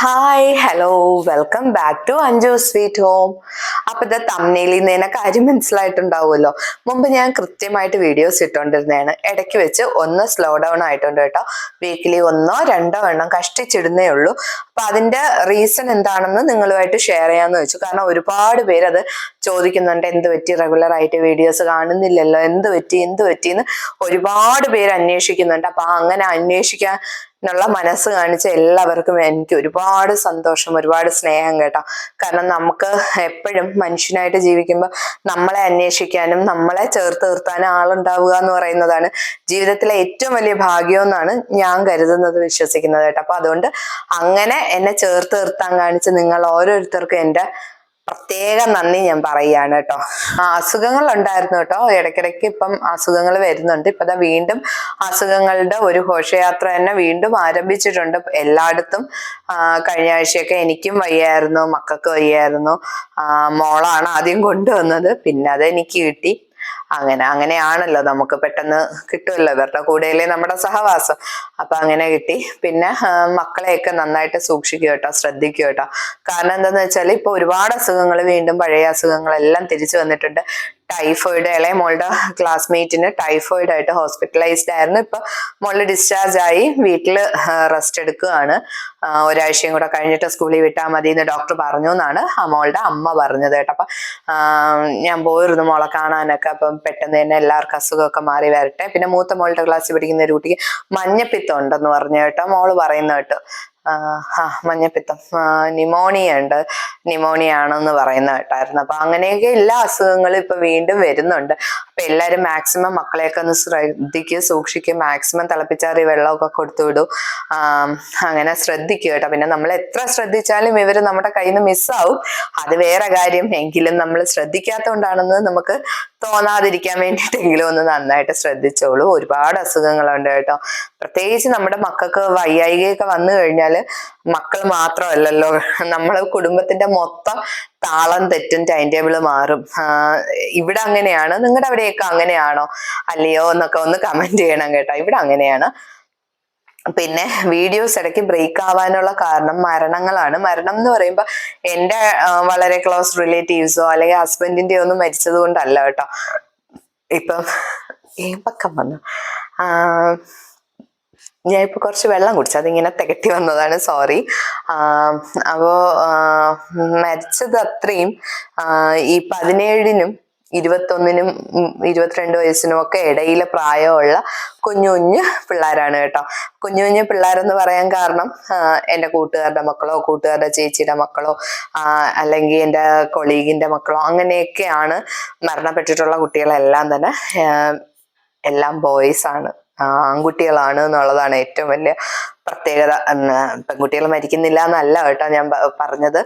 Hi hello welcome back to Anju sweet home അപ്പൊ ഇത് തമ്മിലിൽ നിന്ന് കാര്യം മനസ്സിലായിട്ടുണ്ടാവുമല്ലോ. മുമ്പ് ഞാൻ കൃത്യമായിട്ട് വീഡിയോസ് ഇട്ടുകൊണ്ടിരുന്നതാണ് ഇടയ്ക്ക് വെച്ച് ഒന്ന് സ്ലോ ഡൗൺ ആയിട്ടുണ്ട് കേട്ടോ. വീക്കിലി ഒന്നോ രണ്ടോ എണ്ണം കഷ്ടിച്ചിടുന്നേ ഉള്ളൂ. അപ്പൊ അതിന്റെ റീസൺ എന്താണെന്ന് നിങ്ങളുമായിട്ട് ഷെയർ ചെയ്യാന്ന് വെച്ചു. കാരണം ഒരുപാട് പേര് അത് ചോദിക്കുന്നുണ്ട്. എന്ത് പറ്റി? റെഗുലർ ആയിട്ട് വീഡിയോസ് കാണുന്നില്ലല്ലോ. എന്ത് പറ്റി? എന്ത് പറ്റി എന്ന് ഒരുപാട് പേര് അന്വേഷിക്കുന്നുണ്ട്. അപ്പൊ അങ്ങനെ അന്വേഷിക്കാൻ നുള്ള മനസ്സ് കാണിച്ച എല്ലാവർക്കും എനിക്ക് ഒരുപാട് സന്തോഷം ഒരുപാട് സ്നേഹം കേട്ടോ. കാരണം നമുക്ക് എപ്പോഴും മനുഷ്യനായിട്ട് ജീവിക്കുമ്പോൾ നമ്മളെ അന്വേഷിക്കാനും നമ്മളെ ചേർത്ത് നിർത്താനും ആളുണ്ടാവുക എന്ന് പറയുന്നതാണ് ജീവിതത്തിലെ ഏറ്റവും വലിയ ഭാഗ്യം എന്നാണ് ഞാൻ കരുതുന്നത് വിശ്വസിക്കുന്നത് കേട്ടോ. അപ്പൊ അതുകൊണ്ട് അങ്ങനെ എന്നെ ചേർത്ത് നിർത്താൻ കാണിച്ച് നിങ്ങൾ ഓരോരുത്തർക്കും എന്റെ പ്രത്യേകം നന്ദി ഞാൻ പറയുകയാണ് കേട്ടോ. അസുഖങ്ങൾ ഉണ്ടായിരുന്നു കേട്ടോ. ഇടയ്ക്കിടയ്ക്ക് ഇപ്പം അസുഖങ്ങൾ വരുന്നുണ്ട്. ഇപ്പൊ വീണ്ടും അസുഖങ്ങളുടെ ഒരു ഘോഷയാത്ര തന്നെ വീണ്ടും ആരംഭിച്ചിട്ടുണ്ട്. എല്ലായിടത്തും കഴിഞ്ഞ ആഴ്ചയൊക്കെ എനിക്കും വയ്യായിരുന്നു മക്കൾക്ക് വയ്യായിരുന്നു. മോളാണ് ആദ്യം കൊണ്ടുവന്നത്. പിന്നെ അത് എനിക്ക് കിട്ടി. അങ്ങനെ അങ്ങനെയാണല്ലോ നമുക്ക് പെട്ടെന്ന് കിട്ടുമല്ലോ. ഇവരുടെ കൂടെയല്ലേ നമ്മുടെ സഹവാസം. അപ്പൊ അങ്ങനെ കിട്ടി. പിന്നെ മക്കളെയൊക്കെ നന്നായിട്ട് സൂക്ഷിക്കുക കേട്ടോ ശ്രദ്ധിക്കുക കേട്ടോ. കാരണം എന്താണെന്ന് വെച്ചാൽ ഇപ്പൊ ഒരുപാട് അസുഖങ്ങൾ വീണ്ടും പഴയ അസുഖങ്ങളെല്ലാം തിരിച്ചു വന്നിട്ടുണ്ട്. ടൈഫോയിഡ് ഇളയ മോളുടെ ക്ലാസ്മേറ്റിന് ടൈഫോയിഡ് ആയിട്ട് ഹോസ്പിറ്റലൈസ്ഡ് ആയിരുന്നു. ഇപ്പൊ മോൾ ഡിസ്ചാർജ് ആയി വീട്ടിൽ റെസ്റ്റ് എടുക്കുകയാണ്. ഒരാഴ്ചയും കൂടെ കഴിഞ്ഞിട്ട് സ്കൂളിൽ വിട്ടാൽ മതി എന്ന് ഡോക്ടർ പറഞ്ഞു എന്നാണ് ആ മോളുടെ അമ്മ പറഞ്ഞത് കേട്ടോ. അപ്പൊ ഞാൻ പോയിരുന്നു മോളെ കാണാനൊക്കെ. അപ്പം പെട്ടെന്ന് തന്നെ എല്ലാവർക്കും അസുഖമൊക്കെ മാറി വരട്ടെ. പിന്നെ മൂത്ത മോളുടെ ക്ലാസ്സിൽ പഠിക്കുന്ന ഒരു കുട്ടിക്ക് മഞ്ഞപ്പിത്തം ഉണ്ടെന്ന് പറഞ്ഞു കേട്ടോ. മോൾ പറയുന്ന കേട്ടോ. മഞ്ഞപ്പിത്തം. ന്യൂമോണിയ ഉണ്ട്. ന്യൂമോണിയ ആണെന്ന് പറയുന്ന കേട്ടായിരുന്നു. അപ്പൊ അങ്ങനെയൊക്കെ എല്ലാ അസുഖങ്ങളും ഇപ്പൊ വീണ്ടും വരുന്നുണ്ട്. അപ്പൊ എല്ലാരും മാക്സിമം മക്കളെയൊക്കെ ഒന്ന് ശ്രദ്ധിക്കുക സൂക്ഷിക്കുക. മാക്സിമം തിളപ്പിച്ചാറി വെള്ളമൊക്കെ കൊടുത്തു ആം, അങ്ങനെ ശ്രദ്ധിക്കുക കേട്ടോ. പിന്നെ നമ്മൾ എത്ര ശ്രദ്ധിച്ചാലും ഇവർ നമ്മുടെ കയ്യിൽ നിന്ന് മിസ്സാവും അത് വേറെ കാര്യം. എങ്കിലും നമ്മൾ ശ്രദ്ധിക്കാത്തതുകൊണ്ടാണെന്ന് നമുക്ക് തോന്നാതിരിക്കാൻ വേണ്ടിയിട്ടെങ്കിലും ഒന്ന് നന്നായിട്ട് ശ്രദ്ധിച്ചോളൂ. ഒരുപാട് അസുഖങ്ങളുണ്ട് കേട്ടോ. പ്രത്യേകിച്ച് നമ്മുടെ മക്കൾക്ക് വയ്യായികയൊക്കെ വന്നു മക്കൾ മാത്രമല്ലല്ലോ. നമ്മളെ കുടുംബത്തിന്റെ മൊത്തം താളം തെറ്റും ടൈം ടേബിൾ മാറും. ഇവിടെ അങ്ങനെയാണ്. നിങ്ങളുടെ അവിടെയൊക്കെ അങ്ങനെയാണോ? അല്ലയോ എന്നൊക്കെ ഒന്ന് കമന്റ് ചെയ്യണം കേട്ടോ. ഇവിടെ അങ്ങനെയാണ്. പിന്നെ വീഡിയോസ് ഇടയ്ക്ക് ബ്രേക്ക് ആവാനുള്ള കാരണം മരണങ്ങളാണ്. മരണം എന്ന് പറയുമ്പോൾ എന്റെ വളരെ ക്ലോസ് റിലേറ്റീവ്സോ അല്ലെങ്കിൽ ഹസ്ബൻഡിന്റെ ഒന്നും മരിച്ചത് കൊണ്ടല്ല കേട്ടോ. ഇപ്പം ഏമ്പക്കം വന്നു. ആ, ഞാൻ ഇപ്പൊ കുറച്ച് വെള്ളം കുടിച്ചു. അതിങ്ങനെ തികട്ടി വന്നതാണ്. സോറി അപ്പോ ആ, മരിച്ചത് അത്രയും ഈ പതിനേഴിനും ഇരുപത്തൊന്നിനും ഇരുപത്തിരണ്ട് വയസ്സിനും ഒക്കെ ഇടയിലെ പ്രായമുള്ള കുഞ്ഞു കുഞ്ഞു പിള്ളേരാണ് കേട്ടോ. കുഞ്ഞു കുഞ്ഞു പിള്ളേരെന്ന് പറയാൻ കാരണം എന്റെ കൂട്ടുകാരുടെ മക്കളോ കൂട്ടുകാരുടെ ചേച്ചിയുടെ മക്കളോ അല്ലെങ്കിൽ എന്റെ കൊളീഗിന്റെ മക്കളോ അങ്ങനെയൊക്കെയാണ് മരണപ്പെട്ടിട്ടുള്ള കുട്ടികളെല്ലാം തന്നെ എല്ലാം ബോയ്സ് ആണ്. ആൺകുട്ടികളാണ് എന്നുള്ളതാണ് ഏറ്റവും വലിയ പ്രത്യേകത പെൺകുട്ടികൾ മരിക്കുന്നില്ല എന്നല്ല കേട്ടോ ഞാൻ പറഞ്ഞത്.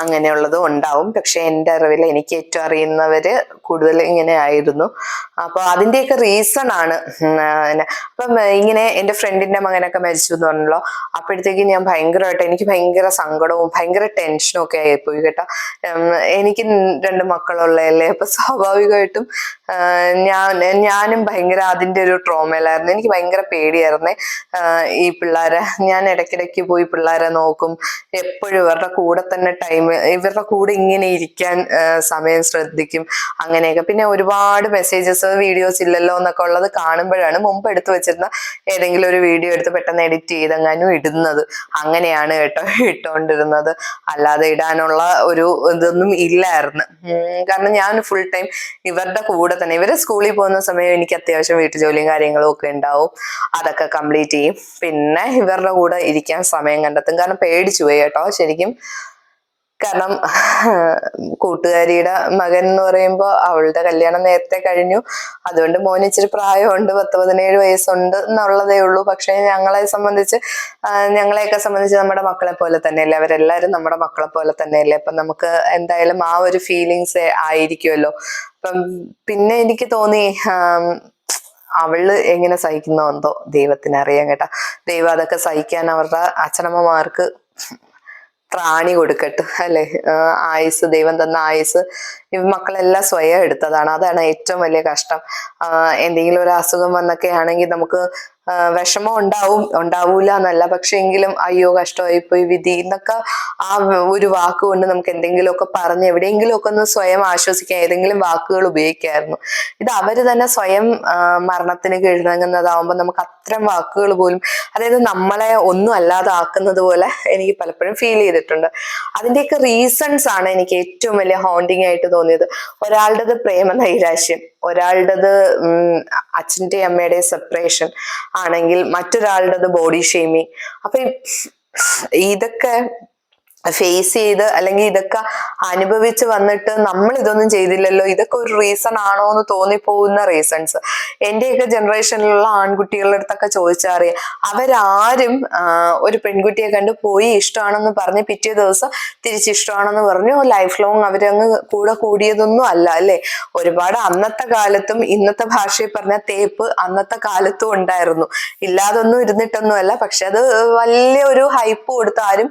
അങ്ങനെയുള്ളതും ഉണ്ടാവും. പക്ഷെ എന്റെ അറിവിൽ എനിക്ക് ഏറ്റവും അറിയുന്നവര് കൂടുതൽ ഇങ്ങനെ ആയിരുന്നു. അപ്പോൾ അതിന്റെയൊക്കെ റീസൺ ആണ്. അപ്പം ഇങ്ങനെ എന്റെ ഫ്രണ്ടിന്റെ മകനൊക്കെ മരിച്ചു എന്ന് പറഞ്ഞല്ലോ. അപ്പോഴത്തേക്ക് ഞാൻ ഭയങ്കരമായിട്ട് എനിക്ക് ഭയങ്കര സങ്കടവും ഭയങ്കര ടെൻഷനും ഒക്കെ ആയിപ്പോയി കേട്ടോ. എനിക്ക് രണ്ട് മക്കളുള്ളതല്ലേ അപ്പൊ സ്വാഭാവികമായിട്ടും ഞാൻ ഞാനും ഭയങ്കര അതിന്റെ ഒരു ട്രോമയിലായിരുന്നു എനിക്ക് ഭയങ്കര പേടിയായിരുന്നേ. ഈ ഈ പിള്ളേരെ. ഞാൻ ഇടയ്ക്കിടയ്ക്ക് പോയി പിള്ളേരെ നോക്കും. എപ്പോഴും ഇവരുടെ കൂടെ തന്നെ ടൈം ഇവരുടെ കൂടെ ഇങ്ങനെ ഇരിക്കാൻ സമയം ശ്രദ്ധിക്കും. അങ്ങനെയൊക്കെ. പിന്നെ ഒരുപാട് മെസ്സേജസ് വീഡിയോസ് ഇല്ലല്ലോ എന്നൊക്കെ ഉള്ളത് കാണുമ്പോഴാണ് മുമ്പ് എടുത്തു വെച്ചിരുന്ന ഏതെങ്കിലും ഒരു വീഡിയോ എടുത്ത് പെട്ടെന്ന് എഡിറ്റ് ചെയ്തെങ്ങാനും ഇടുന്നത്. അങ്ങനെയാണ് കേട്ടോ ഇട്ടുകൊണ്ടിരുന്നത് അല്ലാതെ ഇടാനുള്ള ഒരു ഇതൊന്നും ഇല്ലായിരുന്നു. കാരണം ഞാൻ ഫുൾ ടൈം ഇവരുടെ കൂടെ തന്നെ. ഇവർ സ്കൂളിൽ പോകുന്ന സമയം എനിക്ക് അത്യാവശ്യം വീട്ടു ജോലിയും കാര്യങ്ങളും ഒക്കെ ഉണ്ടാവും. അതൊക്കെ കംപ്ലീറ്റ് ചെയ്യും. പിന്നെ ഇവരുടെ കൂടെ ഇരിക്കാൻ സമയം കണ്ടെത്തും. കാരണം പേടിച്ചു പോയി കേട്ടോ. ശരിക്കും കാരണം കൂട്ടുകാരിയുടെ മകൻ എന്ന് പറയുമ്പോൾ അവളുടെ കല്യാണം നേരത്തെ കഴിഞ്ഞു. അതുകൊണ്ട് മോന് ഇച്ചിരി പ്രായമുണ്ട് പത്ത് പതിനേഴ് വയസ്സുണ്ട് എന്നുള്ളതേ ഉള്ളൂ. പക്ഷെ ഞങ്ങളെ സംബന്ധിച്ച് ഞങ്ങളെയൊക്കെ സംബന്ധിച്ച് നമ്മുടെ മക്കളെ പോലെ തന്നെയല്ലേ? അവരെല്ലാവരും നമ്മുടെ മക്കളെ പോലെ തന്നെയല്ലേ? അപ്പൊ നമുക്ക് എന്തായാലും ആ ഒരു ഫീലിങ്സ് ആയിരിക്കുമല്ലോ. അപ്പം പിന്നെ എനിക്ക് തോന്നി അവൾ എങ്ങനെ സഹിക്കുന്നോ എന്തോ ദൈവത്തിന് അറിയാം കേട്ടോ. ദൈവം അതൊക്കെ സഹിക്കാൻ അവരുടെ അച്ഛനമ്മമാർക്ക് പ്രാണി കൊടുക്കട്ടെ അല്ലെ? ആയുസ് ദൈവം തന്ന ആയുസ്. മക്കളെല്ലാം സ്വയം എടുത്തതാണ്. അതാണ് ഏറ്റവും വലിയ കഷ്ടം. എന്തെങ്കിലും ഒരു അസുഖം വന്നൊക്കെ ആണെങ്കിൽ നമുക്ക് വിഷമം ഉണ്ടാവും ഉണ്ടാവൂല എന്നല്ല. പക്ഷെ എങ്കിലും അയ്യോ കഷ്ടമായി പോയി വിധി എന്നൊക്കെ ആ ഒരു വാക്ക് കൊണ്ട് നമുക്ക് എന്തെങ്കിലുമൊക്കെ പറഞ്ഞ് എവിടെയെങ്കിലുമൊക്കെ ഒന്ന് സ്വയം ആശ്വസിക്കാൻ ഏതെങ്കിലും വാക്കുകൾ ഉപയോഗിക്കായിരുന്നു. ഇത് അവർ തന്നെ സ്വയം മരണത്തിന് കീഴടങ്ങുന്നതാവുമ്പോൾ നമുക്ക് അത്തരം വാക്കുകൾ പോലും അതായത് നമ്മളെ ഒന്നും അല്ലാതെ ആക്കുന്നത് പോലെ എനിക്ക് പലപ്പോഴും ഫീൽ ചെയ്തിട്ടുണ്ട്. അതിന്റെയൊക്കെ റീസൺസ് ആണ് എനിക്ക് ഏറ്റവും വലിയ ഹോണ്ടിങ് ആയിട്ട് തോന്നിയത്. ഒരാളുടെ പ്രേമ നൈരാശ്യം. ഒരാളുടേത് അച്ഛന്റെ അമ്മയുടെ സെപ്പറേഷൻ ആണെങ്കിൽ മറ്റൊരാളുടേത് ബോഡി ഷെയ്മിങ് അപ്പൊ ഇതൊക്കെ ഫേസ് ചെയ്ത് അല്ലെങ്കിൽ ഇതൊക്കെ അനുഭവിച്ച് വന്നിട്ട് നമ്മൾ ഇതൊന്നും ചെയ്തില്ലല്ലോ ഇതൊക്കെ ഒരു റീസൺ ആണോ എന്ന് തോന്നിപ്പോകുന്ന റീസൺസ് എന്റെയൊക്കെ ജനറേഷനിലുള്ള ആൺകുട്ടികളുടെ അടുത്തൊക്കെ ചോദിച്ചാൽ അറിയാം അവരാരും ഒരു പെൺകുട്ടിയെ കണ്ട് പോയി ഇഷ്ടമാണെന്ന് പറഞ്ഞ് പിറ്റേ ദിവസം തിരിച്ചിഷ്ടമാണെന്ന് പറഞ്ഞു ലൈഫ് ലോങ് അവരങ്ങ് കൂടെ കൂടിയതൊന്നും അല്ല അല്ലെ? ഒരുപാട് അന്നത്തെ കാലത്തും ഇന്നത്തെ ഭാഷയിൽ പറഞ്ഞ തേപ്പ് അന്നത്തെ കാലത്തും ഉണ്ടായിരുന്നു. ഇല്ലാതൊന്നും ഇരുന്നിട്ടൊന്നും അല്ല പക്ഷെ അത് വലിയ ഒരു ഹൈപ്പ് കൊടുത്ത് ആരും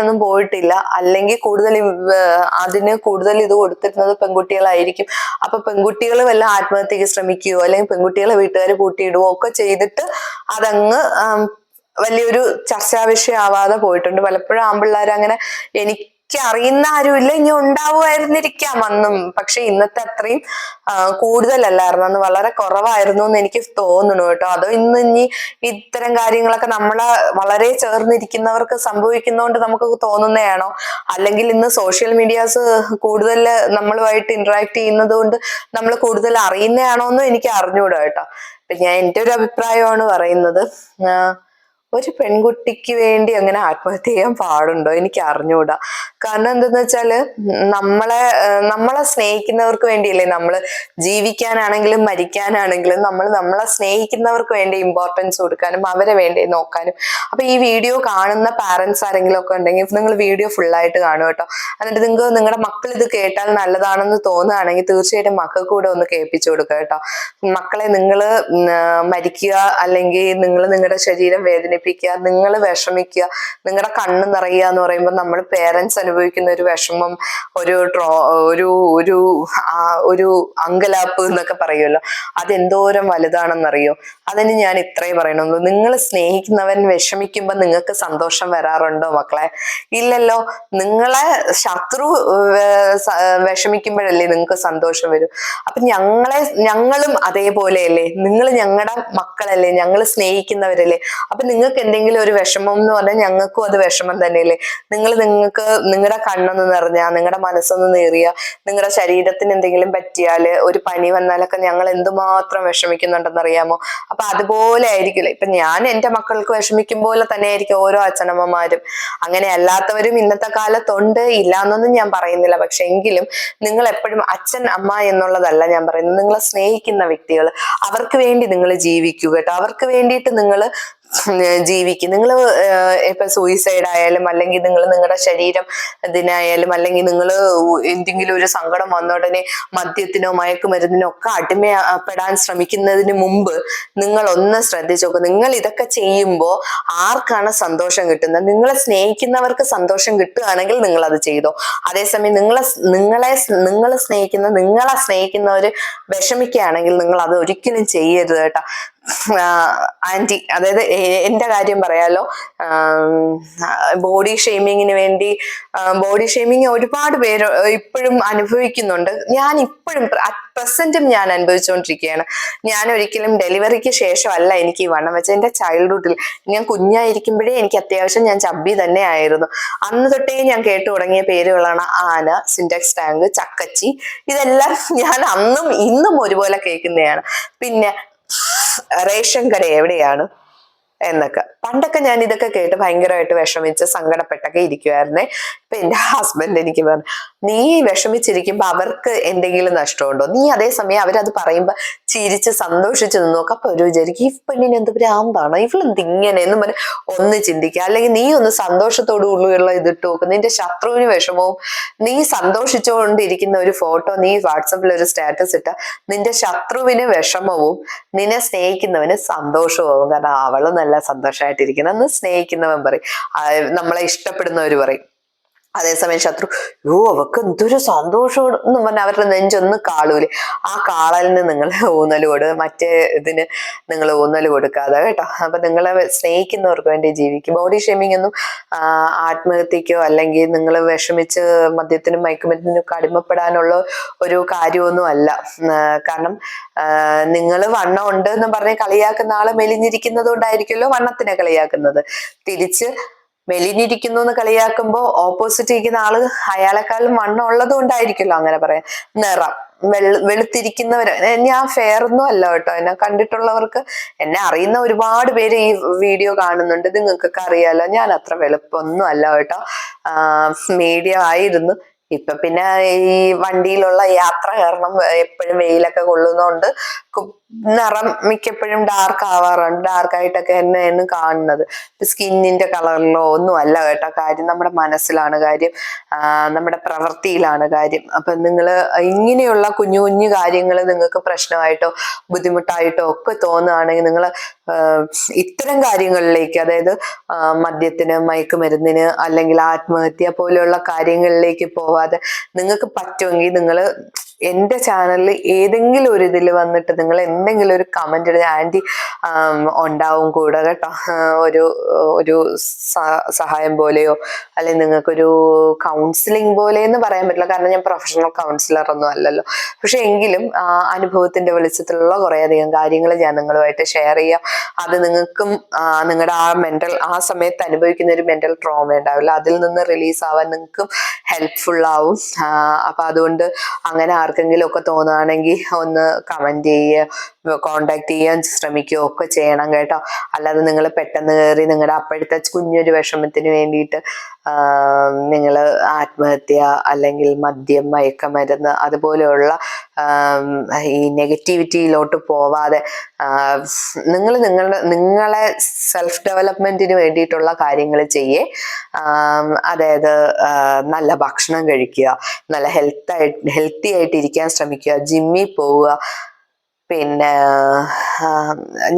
ശ്രദ്ധിക്കാനൊന്നും പോയിട്ടില്ല. അല്ലെങ്കിൽ കൂടുതൽ അതിന് കൂടുതൽ ഇത് കൊടുത്തിരുന്നത് പെൺകുട്ടികളായിരിക്കും. അപ്പൊ പെൺകുട്ടികൾ വല്ല ആത്മഹത്യക്ക് ശ്രമിക്കുകയോ അല്ലെങ്കിൽ പെൺകുട്ടികളെ വീട്ടുകാർ പൂട്ടിയിടുകയോ ഒക്കെ ചെയ്തിട്ട് അതങ്ങ് വലിയൊരു ചർച്ചാ വിഷയമാവാതെ പോയിട്ടുണ്ട്. പലപ്പോഴും ആമ്പിള്ളേർ അങ്ങനെ എനിക്ക് അറിയുന്ന ആരുമില്ല ഇനി ഉണ്ടാവുമായിരുന്നിരിക്കാം അന്നും. പക്ഷെ ഇന്നത്തെ അത്രയും കൂടുതലല്ലായിരുന്നു. അന്ന് വളരെ കുറവായിരുന്നു എന്ന് എനിക്ക് തോന്നുന്നു കേട്ടോ. അതോ ഇന്ന് ഇനി ഇത്തരം കാര്യങ്ങളൊക്കെ നമ്മളെ വളരെ ചേർന്നിരിക്കുന്നവർക്ക് സംഭവിക്കുന്നതുകൊണ്ട് നമുക്ക് തോന്നുന്നതാണോ? അല്ലെങ്കിൽ ഇന്ന് സോഷ്യൽ മീഡിയാസ് കൂടുതൽ നമ്മളുമായിട്ട് ഇന്ററാക്ട് ചെയ്യുന്നത് കൊണ്ട് നമ്മൾ കൂടുതൽ അറിയുന്നതാണോ എന്നും എനിക്ക് അറിഞ്ഞുകൂടാ കേട്ടോ. ഞാൻ എന്റെ ഒരു അഭിപ്രായമാണ് പറയുന്നത്. ഒരു പെൺകുട്ടിക്ക് വേണ്ടി അങ്ങനെ ആത്മഹത്യ ചെയ്യാൻ പാടുണ്ടോ? എനിക്ക് അറിഞ്ഞുകൂടാ കാരണം എന്തെന്ന് വെച്ചാൽ നമ്മളെ നമ്മളെ സ്നേഹിക്കുന്നവർക്ക് വേണ്ടിയല്ലേ നമ്മൾ ജീവിക്കാനാണെങ്കിലും മരിക്കാനാണെങ്കിലും നമ്മൾ നമ്മളെ സ്നേഹിക്കുന്നവർക്ക് വേണ്ടി ഇമ്പോർട്ടൻസ് കൊടുക്കാനും അവരെ വേണ്ടി നോക്കാനും. അപ്പൊ ഈ വീഡിയോ കാണുന്ന പാരന്റ്സ് ആരെങ്കിലും ഒക്കെ ഉണ്ടെങ്കിൽ നിങ്ങൾ വീഡിയോ ഫുള്ളായിട്ട് കാണും കേട്ടോ. എന്നിട്ട് നിങ്ങൾക്ക് നിങ്ങളുടെ മക്കൾ ഇത് കേട്ടാൽ നല്ലതാണെന്ന് തോന്നുകയാണെങ്കിൽ തീർച്ചയായിട്ടും മക്കൾക്ക് കൂടെ ഒന്ന് കേൾപ്പിച്ചു കൊടുക്കുക കേട്ടോ. മക്കളെ നിങ്ങൾ മരിക്കുക അല്ലെങ്കിൽ നിങ്ങൾ നിങ്ങളുടെ ശരീരം വേദനിപ്പിക്കുക നിങ്ങൾ വിഷമിക്കുക നിങ്ങളുടെ കണ്ണ് നിറയുക എന്ന് പറയുമ്പോൾ നമ്മൾ പേരൻസ് അനുഭവിക്കുന്ന ഒരു വിഷമം ഒരു ട്രോ ഒരു ഒരു ഒരു അങ്കലാപ്പ് എന്നൊക്കെ പറയുമല്ലോ അതെന്തോരം വലുതാണെന്നറിയോ? അതിന് ഞാൻ ഇത്രയും പറയണുള്ളൂ. നിങ്ങൾ സ്നേഹിക്കുന്നവൻ വിഷമിക്കുമ്പോൾ നിങ്ങൾക്ക് സന്തോഷം വരാറുണ്ടോ മക്കളെ? ഇല്ലല്ലോ. നിങ്ങളെ ശത്രു വിഷമിക്കുമ്പോഴല്ലേ നിങ്ങൾക്ക് സന്തോഷം വരും. അപ്പൊ ഞങ്ങളെ ഞങ്ങളും അതേപോലെയല്ലേ. നിങ്ങൾ ഞങ്ങളുടെ മക്കളല്ലേ. ഞങ്ങൾ സ്നേഹിക്കുന്നവരല്ലേ. അപ്പൊ നിങ്ങൾക്ക് എന്തെങ്കിലും ഒരു വിഷമം എന്ന് പറഞ്ഞാൽ ഞങ്ങൾക്കും അത് വിഷമം തന്നെയല്ലേ? നിങ്ങൾ നിങ്ങൾക്ക് നിങ്ങളുടെ കണ്ണൊന്ന് നിറഞ്ഞ നിങ്ങളുടെ മനസ്സൊന്ന് നേറിയ നിങ്ങളുടെ ശരീരത്തിന് എന്തെങ്കിലും പറ്റിയാൽ ഒരു പനി വന്നാലൊക്കെ ഞങ്ങൾ എന്തുമാത്രം വിഷമിക്കുന്നുണ്ടെന്ന് അറിയാമോ അപ്പൊ അതുപോലെ ആയിരിക്കില്ല? ഇപ്പൊ ഞാൻ എന്റെ മക്കൾക്ക് വിഷമിക്കും പോലെ തന്നെ ആയിരിക്കും ഓരോ അച്ഛനമ്മമാരും. അങ്ങനെ അല്ലാത്തവരും ഇന്നത്തെ കാലത്തുണ്ട് ഇല്ല എന്നൊന്നും ഞാൻ പറയുന്നില്ല. പക്ഷെ എങ്കിലും നിങ്ങൾ എപ്പോഴും അച്ഛൻ അമ്മ എന്നുള്ളതല്ല ഞാൻ പറയുന്നത്. നിങ്ങളെ സ്നേഹിക്കുന്ന വ്യക്തികൾ അവർക്ക് വേണ്ടി നിങ്ങൾ ജീവിക്കുക കേട്ടോ. അവർക്ക് വേണ്ടിയിട്ട് നിങ്ങൾ ജീവിക്കും. നിങ്ങൾ ഇപ്പൊ സൂയിസൈഡ് ആയാലും അല്ലെങ്കിൽ നിങ്ങൾ നിങ്ങളുടെ ശരീരം ഇതിനായാലും അല്ലെങ്കിൽ നിങ്ങൾ എന്തെങ്കിലും ഒരു സങ്കടം വന്ന ഉടനെ മദ്യത്തിനോ മയക്കുമരുന്നിനോ ഒക്കെ അടിമപ്പെടാൻ ശ്രമിക്കുന്നതിന് മുമ്പ് നിങ്ങൾ ഒന്ന് ശ്രദ്ധിച്ചു നോക്കുക നിങ്ങൾ ഇതൊക്കെ ചെയ്യുമ്പോൾ ആർക്കാണ് സന്തോഷം കിട്ടുന്നത്? നിങ്ങളെ സ്നേഹിക്കുന്നവർക്ക് സന്തോഷം കിട്ടുകയാണെങ്കിൽ നിങ്ങൾ അത് ചെയ്തോ. അതേസമയം നിങ്ങളെ നിങ്ങളെ നിങ്ങൾ സ്നേഹിക്കുന്ന നിങ്ങളെ സ്നേഹിക്കുന്നവർ വിഷമിക്കുകയാണെങ്കിൽ നിങ്ങൾ അത് ഒരിക്കലും ചെയ്യരുത് കേട്ടോ. ആന്റി അതായത് എന്റെ കാര്യം പറയാലോ. ബോഡി ഷെയ്മിങ്ങിന് വേണ്ടി ബോഡി ഷെയ്മിങ് ഒരുപാട് പേര് ഇപ്പോഴും അനുഭവിക്കുന്നുണ്ട്. ഞാൻ ഇപ്പോഴും പ്രസന്റും ഞാൻ അനുഭവിച്ചുകൊണ്ടിരിക്കുകയാണ് ഞാൻ ഒരിക്കലും ഡെലിവറിക്ക് ശേഷമല്ല എനിക്ക് ഈ വണ്ണം വെച്ചത്. എന്റെ ചൈൽഡ്ഹുഡിൽ ഞാൻ കുഞ്ഞായിരിക്കുമ്പോഴേ എനിക്ക് അത്യാവശ്യം ഞാൻ ചബ്ബി തന്നെ ആയിരുന്നു. അന്ന് തൊട്ടേ ഞാൻ കേട്ടു തുടങ്ങിയ പേരുകളാണ് ആന സിൻഡെക്സ് ടാങ്ക് ചക്കച്ചി. ഇതെല്ലാം ഞാൻ അന്നും ഇന്നും ഒരുപോലെ കേൾക്കുന്നതാണ്. പിന്നെ റേഷൻ കട എവിടെയാണ്? എന്നൊക്കെ. പണ്ടൊക്കെ ഞാൻ ഇതൊക്കെ കേട്ട് ഭയങ്കരമായിട്ട് വിഷമിച്ച് സങ്കടപ്പെട്ടൊക്കെ ഇരിക്കുമായിരുന്നേ ഇപ്പൊ എന്റെ ഹസ്ബൻഡ് എനിക്ക് പറഞ്ഞു നീ വിഷമിച്ചിരിക്കുമ്പോ അവർക്ക് എന്തെങ്കിലും നഷ്ടമുണ്ടോ? നീ അതേസമയം അവരത് പറയുമ്പോ ചിരിച്ച് സന്തോഷിച്ച് നിന്നോക്കെ അപ്പൊ ഒരു വിചാരിക്കും ഈ പെണ്ണിന് എന്ത് ഭ്രാന്താണ്? ഇവളെന്ത് ഇങ്ങനെ? എന്ന് പറഞ്ഞ് ഒന്ന് ചിന്തിക്കുക അല്ലെങ്കിൽ നീ ഒന്ന് സന്തോഷത്തോടു കൂടിയുള്ള ഇതിട്ട് നോക്കും. നിന്റെ ശത്രുവിന് വിഷമവും നീ സന്തോഷിച്ചുകൊണ്ടിരിക്കുന്ന ഒരു ഫോട്ടോ നീ വാട്സപ്പിൽ ഒരു സ്റ്റാറ്റസ് ഇട്ട നിന്റെ ശത്രുവിന് വിഷമവും നിന്നെ സ്നേഹിക്കുന്നവന് സന്തോഷവും കാരണം അവൾ നല്ല സന്തോഷമായിട്ടിരിക്കണം എന്ന് സ്നേഹിക്കുന്നവൻ പറയും. നമ്മളെ ഇഷ്ടപ്പെടുന്നവർ പറയും. അതേസമയം ശത്രു യോ അവക്ക് എന്തൊരു സന്തോഷം എന്ന് പറഞ്ഞാൽ അവരുടെ നെഞ്ചൊന്ന് കാളൂൽ. ആ കാളലിന് നിങ്ങൾ ഊന്നൽ കൊടു മറ്റേ ഇതിന് നിങ്ങൾ ഊന്നൽ കൊടുക്കാതെ കേട്ടോ. അപ്പൊ നിങ്ങളെ സ്നേഹിക്കുന്നവർക്ക് വേണ്ടി ജീവിക്കും. ബോഡി ഷേമിംഗ് ഒന്നും ആത്മഹത്യക്കോ അല്ലെങ്കിൽ നിങ്ങൾ വിഷമിച്ച് മദ്യത്തിനും മയക്കുമരുന്നിനും അടിമപ്പെടാനുള്ള ഒരു കാര്യമൊന്നും അല്ല. കാരണം നിങ്ങൾ വണ്ണം ഉണ്ട് എന്ന് പറഞ്ഞ് കളിയാക്കുന്ന ആൾ മെലിഞ്ഞിരിക്കുന്നത് കൊണ്ടായിരിക്കുമല്ലോ വണ്ണത്തിനെ കളിയാക്കുന്നത്. തിരിച്ച് മെലിഞ്ഞിരിക്കുന്നു എന്ന് കളിയാക്കുമ്പോ ഓപ്പോസിറ്റ് ഇരിക്കുന്ന ആൾ അയാളെക്കാളും വണ്ണം ഉള്ളത് കൊണ്ടായിരിക്കുമല്ലോ അങ്ങനെ പറയാം. നിറം വെള്ള വെളുത്തിരിക്കുന്നവര് ഞാൻ ഫെയർന്നും അല്ല കേട്ടോ. എന്നെ കണ്ടിട്ടുള്ളവർക്ക് എന്നെ അറിയുന്ന ഒരുപാട് പേര് ഈ വീഡിയോ കാണുന്നുണ്ട്. നിങ്ങൾക്കൊക്കെ അറിയാലോ. ഞാൻ അത്ര വെളുപ്പൊന്നും അല്ല കേട്ടോ. മീഡിയ ആയിരുന്നു. ഇപ്പൊ പിന്നെ ഈ വണ്ടിയിലുള്ള യാത്ര കാരണം എപ്പോഴും വെയിലൊക്കെ കൊള്ളുന്നോണ്ട് നിറം മിക്കപ്പോഴും ഡാർക്ക് ആവാറുണ്ട്. ഡാർക്ക് ആയിട്ടൊക്കെ എന്നെ എന്ന് കാണുന്നത്. സ്കിന്നിന്റെ കളറിലോ ഒന്നും അല്ല കേട്ടോ കാര്യം. നമ്മുടെ മനസ്സിലാണ് കാര്യം. നമ്മുടെ പ്രവൃത്തിയിലാണ് കാര്യം. അപ്പൊ നിങ്ങൾ ഇങ്ങനെയുള്ള കുഞ്ഞു കുഞ്ഞു കാര്യങ്ങൾ നിങ്ങൾക്ക് പ്രശ്നമായിട്ടോ ബുദ്ധിമുട്ടായിട്ടോ ഒക്കെ തോന്നുകയാണെങ്കിൽ നിങ്ങൾ ഇത്തരം കാര്യങ്ങളിലേക്ക് അതായത് മദ്യത്തിന് മയക്കുമരുന്നിന് അല്ലെങ്കിൽ ആത്മഹത്യ പോലെയുള്ള കാര്യങ്ങളിലേക്ക് പോവാതെ നിങ്ങൾക്ക് പറ്റുമെങ്കിൽ നിങ്ങൾ എന്റെ ചാനലിൽ ഏതെങ്കിലും ഒരു ഇതിൽ വന്നിട്ട് നിങ്ങൾ എന്തെങ്കിലും ഒരു കമന്റ് ഇടുക ആന്റി ഉണ്ടാവും കൂടെ കേട്ടോ. ഒരു ഒരു സഹായം പോലെയോ അല്ലെങ്കിൽ നിങ്ങൾക്കൊരു കൗൺസിലിംഗ് പോലെ എന്ന് പറയാൻ പറ്റില്ല. കാരണം ഞാൻ പ്രൊഫഷണൽ കൗൺസിലർ ഒന്നും അല്ലല്ലോ. പക്ഷെ എങ്കിലും അനുഭവത്തിന്റെ വെളിച്ചത്തിലുള്ള കുറേയധികം കാര്യങ്ങൾ ഞാൻ നിങ്ങളുമായിട്ട് ഷെയർ ചെയ്യാം. അത് നിങ്ങൾക്കും നിങ്ങളുടെ ആ മെന്റൽ ആ സമയത്ത് അനുഭവിക്കുന്ന ഒരു മെന്റൽ ട്രോമ ഉണ്ടാവില്ല. അതിൽ നിന്ന് റിലീസ് ആവാൻ നിങ്ങൾക്കും ഹെൽപ്ഫുൾ ആവും. അപ്പൊ അതുകൊണ്ട് അങ്ങനെ ആർക്കെങ്കിലും ഒക്കെ തോന്നുകയാണെങ്കിൽ ഒന്ന് കമന്റ് ചെയ്യുക. കോണ്ടാക്ട് ചെയ്യാൻ ശ്രമിക്കുകയോ ഒക്കെ ചെയ്യണം കേട്ടോ. അല്ലാതെ നിങ്ങൾ പെട്ടെന്ന് കയറി നിങ്ങളുടെ അപ്പോഴത്തെ കുഞ്ഞൊരു വിഷമത്തിന് വേണ്ടിയിട്ട് നിങ്ങൾ ആത്മഹത്യ അല്ലെങ്കിൽ മദ്യം മയക്കമരുന്ന് അതുപോലെയുള്ള ഈ നെഗറ്റിവിറ്റിയിലോട്ട് പോവാതെ നിങ്ങൾ നിങ്ങളുടെ നിങ്ങളെ സെൽഫ് ഡെവലപ്മെന്റിന് വേണ്ടിയിട്ടുള്ള കാര്യങ്ങൾ ചെയ്യേ. അതായത് നല്ല ഭക്ഷണം കഴിക്കുക നല്ല ഹെൽത്ത് ഹെൽത്തി ആയിട്ട് ഇരിക്കാൻ ശ്രമിക്കുക ജിമ്മിൽ പോവുക പിന്നെ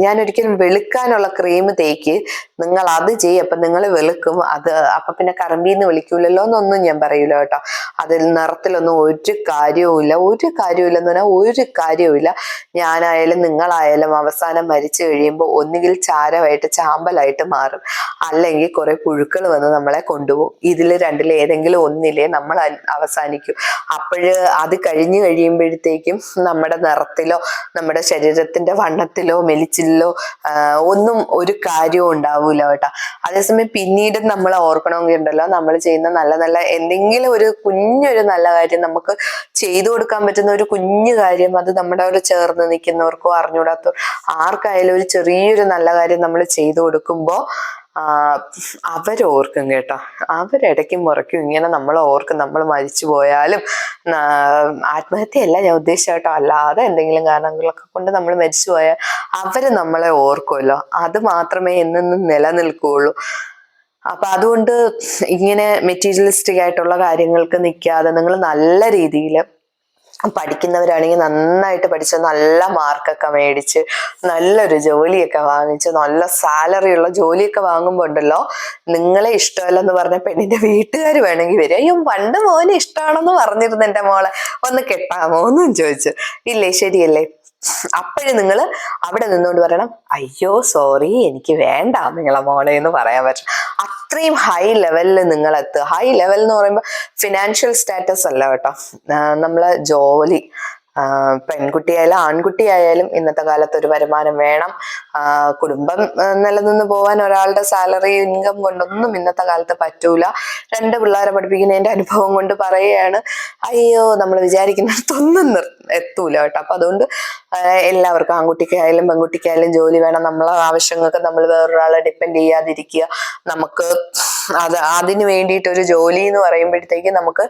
ഞാൻ ഒരിക്കലും വെളുക്കാനുള്ള ക്രീം തേക്ക്. നിങ്ങൾ അത് ചെയ്യും അപ്പം നിങ്ങൾ വെളുക്കും. അത് അപ്പം പിന്നെ കറമ്പീന്ന് വിളിക്കൂലല്ലോ എന്നൊന്നും ഞാൻ പറയൂല കേട്ടോ. അതിൽ നിറത്തിലൊന്നും ഒരു കാര്യവുമില്ല. ഒരു കാര്യവുമില്ല എന്ന് പറഞ്ഞാൽ ഒരു കാര്യവുമില്ല. ഞാനായാലും നിങ്ങളായാലും അവസാനം മരിച്ചു കഴിയുമ്പോൾ ഒന്നുകിൽ ചാരമായിട്ട് ചാമ്പലായിട്ട് മാറും. അല്ലെങ്കിൽ കുറേ പുഴുക്കൾ വന്ന് നമ്മളെ കൊണ്ടുപോകും. ഇതിൽ രണ്ടിൽ ഏതെങ്കിലും ഒന്നിലേ നമ്മൾ അവസാനിക്കും. അപ്പോഴ് അത് കഴിഞ്ഞു കഴിയുമ്പോഴത്തേക്കും നമ്മുടെ നിറത്തിലോ നമ്മുടെ ശരീരത്തിന്റെ വണ്ണത്തിലോ മെലിച്ചിലോ ഒന്നും ഒരു കാര്യവും ഉണ്ടാവൂല കേട്ടോ. അതേസമയം പിന്നീട് നമ്മൾ ഓർക്കണമെങ്കിൽ ഉണ്ടല്ലോ നമ്മൾ ചെയ്യുന്ന നല്ല നല്ല എന്തെങ്കിലും ഒരു കുഞ്ഞൊരു നല്ല കാര്യം നമുക്ക് ചെയ്തു കൊടുക്കാൻ പറ്റുന്ന ഒരു കുഞ്ഞു കാര്യം അത് നമ്മുടെ ഒരു ചേർന്ന് നിൽക്കുന്നവർക്കോ അറിഞ്ഞൂടാത്തോ ആർക്കായാലും ഒരു ചെറിയൊരു നല്ല കാര്യം നമ്മൾ ചെയ്തു കൊടുക്കുമ്പോൾ അവരോർക്കും കേട്ടോ. അവരിടയ്ക്കും മുറയ്ക്കും. ഇങ്ങനെ നമ്മൾ ഓർക്കും നമ്മൾ മരിച്ചു പോയാലും ആത്മഹത്യയല്ല ഞാൻ ഉദ്ദേശിച്ച കേട്ടോ. അല്ലാതെ എന്തെങ്കിലും കാരണങ്ങളൊക്കെ കൊണ്ട് നമ്മൾ മരിച്ചു പോയാൽ അവർ നമ്മളെ ഓർക്കുമല്ലോ. അത് മാത്രമേ എന്നും നിലനിൽക്കുകയുള്ളൂ അപ്പൊ അതുകൊണ്ട് ഇങ്ങനെ മെറ്റീരിയലിസ്റ്റിക് ആയിട്ടുള്ള കാര്യങ്ങൾക്ക് നിൽക്കാതെ നിങ്ങൾ നല്ല രീതിയിൽ പഠിക്കുന്നവരാണെങ്കിൽ നന്നായിട്ട് പഠിച്ച് നല്ല മാർക്കൊക്കെ മേടിച്ച് നല്ലൊരു ജോലിയൊക്കെ വാങ്ങിച്ച് നല്ല സാലറി ഉള്ള ജോലിയൊക്കെ വാങ്ങുമ്പോൾ ഉണ്ടല്ലോ നിങ്ങളെ ഇഷ്ടമല്ലെന്ന് പറഞ്ഞ പെണ്ണിന്റെ വീട്ടുകാർ വേണമെങ്കിൽ വരും. അയ്യോ പണ്ട് മോനെ ഇഷ്ടമാണെന്ന് പറഞ്ഞിരുന്നു എന്റെ മോളെ. ഒന്ന് കെട്ടാമോ? എന്നും ചോദിച്ചു. ഇല്ലേ ശരിയല്ലേ? അപ്പോഴും നിങ്ങൾ അവിടെ നിന്നുകൊണ്ട് പറയണം അയ്യോ സോറി എനിക്ക് വേണ്ട നിങ്ങളെ മോളെ എന്ന് പറയാൻ പറ്റും അത്രയും ഹൈ ലെവലിൽ നിങ്ങൾ എത്തുക. ഹൈ ലെവൽ എന്ന് പറയുമ്പോൾ ഫിനാൻഷ്യൽ സ്റ്റാറ്റസ് അല്ല കേട്ടോ. നമ്മളെ ജോലി പെൺകുട്ടിയായാലും ആൺകുട്ടിയായാലും ഇന്നത്തെ കാലത്ത് ഒരു വരുമാനം വേണം. കുടുംബം നിലനിന്ന് പോവാൻ ഒരാളുടെ സാലറി ഇൻകം കൊണ്ടൊന്നും ഇന്നത്തെ കാലത്ത് പറ്റൂല. രണ്ട് പിള്ളേരെ പഠിപ്പിക്കുന്നതിന്റെ അനുഭവം കൊണ്ട് പറയുകയാണ് അയ്യോ നമ്മൾ വിചാരിക്കുന്നിടത്തൊന്നും നിർ എത്തൂല കേട്ടോ. അപ്പൊ അതുകൊണ്ട് എല്ലാവർക്കും ആൺകുട്ടിക്കായാലും പെൺകുട്ടിക്കായാലും ജോലി വേണം. നമ്മളെ ആവശ്യങ്ങൾക്ക് നമ്മൾ വേറൊരാളെ ഡിപ്പെൻഡ് ചെയ്യാതിരിക്കുക. നമുക്ക് അത് അതിന് വേണ്ടിയിട്ട് ഒരു ജോലി എന്ന് പറയുമ്പോഴത്തേക്ക് നമുക്ക്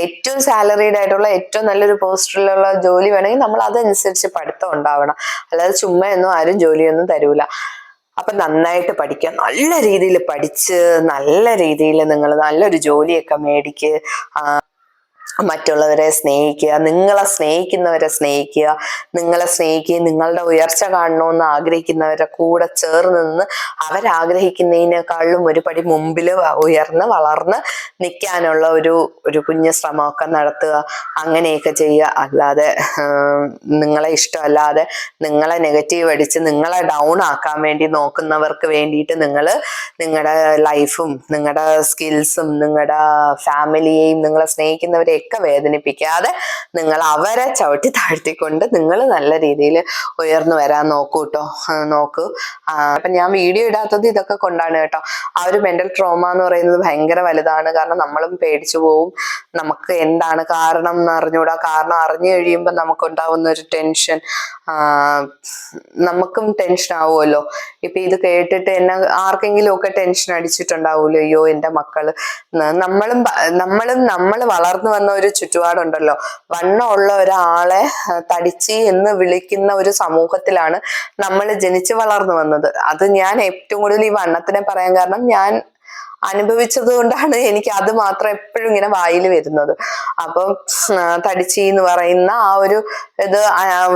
ഏറ്റവും സാലറീഡ് ആയിട്ടുള്ള ഏറ്റവും നല്ലൊരു പോസ്റ്റിലുള്ള ജോലി വേണമെങ്കിൽ നമ്മൾ അതനുസരിച്ച് പഠിത്തം ഉണ്ടാവണം. അല്ലാതെ ചുമ്മാ ഒന്നും ആരും ജോലിയൊന്നും തരൂല. അപ്പൊ നന്നായിട്ട് പഠിക്കുക. നല്ല രീതിയിൽ പഠിച്ച് നല്ല രീതിയിൽ നിങ്ങൾ നല്ലൊരു ജോലിയൊക്കെ മേടിക്ക്. മറ്റുള്ളവരെ സ്നേഹിക്കുക നിങ്ങളെ സ്നേഹിക്കുന്നവരെ സ്നേഹിക്കുക നിങ്ങളെ സ്നേഹിക്കുകയും നിങ്ങളുടെ ഉയർച്ച കാണണമെന്ന് ആഗ്രഹിക്കുന്നവരെ കൂടെ ചേർന്ന് നിന്ന് അവരാഗ്രഹിക്കുന്നതിനേക്കാളും ഒരു പടി മുമ്പിൽ ഉയർന്ന് വളർന്ന് നിൽക്കാനുള്ള ഒരു ഒരു കുഞ്ഞു ശ്രമമൊക്കെ നടത്തുക അങ്ങനെയൊക്കെ ചെയ്യുക. അല്ലാതെ നിങ്ങളെ ഇഷ്ടമല്ലാതെ നിങ്ങളെ നെഗറ്റീവ് അടിച്ച് നിങ്ങളെ ഡൗൺ ആക്കാൻ വേണ്ടി നോക്കുന്നവർക്ക് വേണ്ടിയിട്ട് നിങ്ങൾ നിങ്ങളുടെ ലൈഫും നിങ്ങളുടെ സ്കിൽസും നിങ്ങളുടെ ഫാമിലിയെയും നിങ്ങളെ സ്നേഹിക്കുന്നവരെയൊക്കെ വേദനിപ്പിക്കാതെ നിങ്ങൾ അവരെ ചവിട്ടി താഴ്ത്തിക്കൊണ്ട് നിങ്ങൾ നല്ല രീതിയിൽ ഉയർന്നു വരാൻ നോക്കൂ കേട്ടോ നോക്കൂ. അപ്പൊ ഞാൻ വീഡിയോ ഇടാത്തത് ഇതൊക്കെ കൊണ്ടാണ് കേട്ടോ. ആ ഒരു മെന്റൽ ട്രോമ എന്ന് പറയുന്നത് ഭയങ്കര വലുതാണ്. കാരണം നമ്മളും പേടിച്ചു പോവും. നമുക്ക് എന്താണ് കാരണം എന്ന് അറിഞ്ഞുകൂടാ കാരണം അറിഞ്ഞു കഴിയുമ്പോൾ നമുക്കുണ്ടാവുന്ന ഒരു ടെൻഷൻ നമുക്കും ടെൻഷൻ ആവുമല്ലോ. ഇപ്പൊ ഇത് കേട്ടിട്ട് എന്നെ ആർക്കെങ്കിലും ഒക്കെ ടെൻഷൻ അടിച്ചിട്ടുണ്ടാവൂലോ? അയ്യോ എന്റെ മക്കൾ. നമ്മളും നമ്മളും നമ്മൾ വളർന്നു വന്ന ഒരു ചുറ്റുപാടുണ്ടല്ലോ. വണ്ണമുള്ള ഒരാളെ തടിച്ചി എന്ന് വിളിക്കുന്ന ഒരു സമൂഹത്തിലാണ് നമ്മൾ ജനിച്ചു വളർന്നു വന്നത്. അത് ഞാൻ ഏറ്റവും കൂടുതൽ ഈ വണ്ണത്തിനെ പറയാൻ കാരണം ഞാൻ അനുഭവിച്ചത് കൊണ്ടാണ് എനിക്ക് അത് മാത്രം എപ്പോഴും ഇങ്ങനെ വായിൽ വരുന്നത്. അപ്പം തടിച്ചി എന്ന് പറയുന്ന ആ ഒരു ഇത്